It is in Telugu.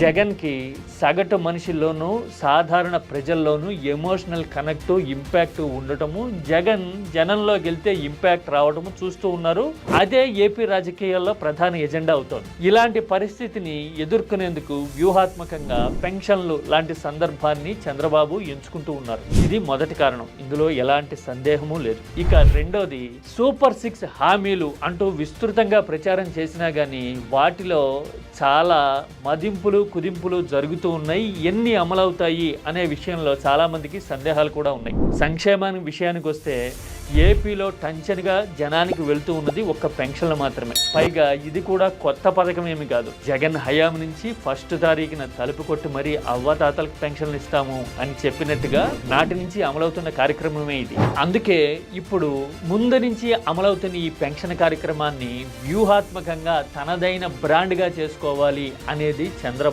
జగన్కి సగటు మనిషిలోనూ సాధారణ ప్రజల్లోనూ ఎమోషనల్ కనెక్ట్ ఇంపాక్ట్ ఉండటము జగన్ జనంలోకి వెళ్తే ఇంపాక్ట్ రావడము చూస్తూ ఉన్నారు. అదే ఏపీ రాజకీయాల్లో ప్రధాన ఎజెండా అవుతోంది. ఇలాంటి పరిస్థితిని ఎదుర్కొనేందుకు వ్యూహాత్మకంగా పెన్షన్లు లాంటి సందర్భాన్ని చంద్రబాబు ఎంచుకుంటూ ఉన్నారు. ఇది మొదటి కారణం. ఇందులో ఎలాంటి సందేహము లేదు. ఇక రెండోది సూపర్ సిక్స్ హామీలు అంటూ విస్తృతంగా ప్రచారం చేసినా కానీ వాటిలో చాలా మదింపులు కుదింపులు జరుగుతూ ఉన్నాయి. ఎన్ని అమలవుతాయి అనే విషయంలో చాలామందికి సందేహాలు కూడా ఉన్నాయి. సంక్షేమానికి విషయానికి వస్తే ఏపీలో టంచన్గా జనానికి వెళ్తూ ఉన్నది ఒక్క పెన్షన్లు మాత్రమే. పైగా ఇది కూడా కొత్త పథకం ఏమి కాదు. జగన్ హయాం నుంచి ఫస్ట్ తారీఖున తలుపు కొట్టి మరీ అవ్వతాతలకు పెన్షన్లు ఇస్తాము అని చెప్పినట్టుగా నాటి నుంచి అమలవుతున్న కార్యక్రమమే ఇది. అందుకే ఇప్పుడు ముందు నుంచి అమలవుతున్న ఈ పెన్షన్ కార్యక్రమాన్ని వ్యూహాత్మకంగా తనదైన బ్రాండ్గా చేసుకోవాలి అనేది చంద్ర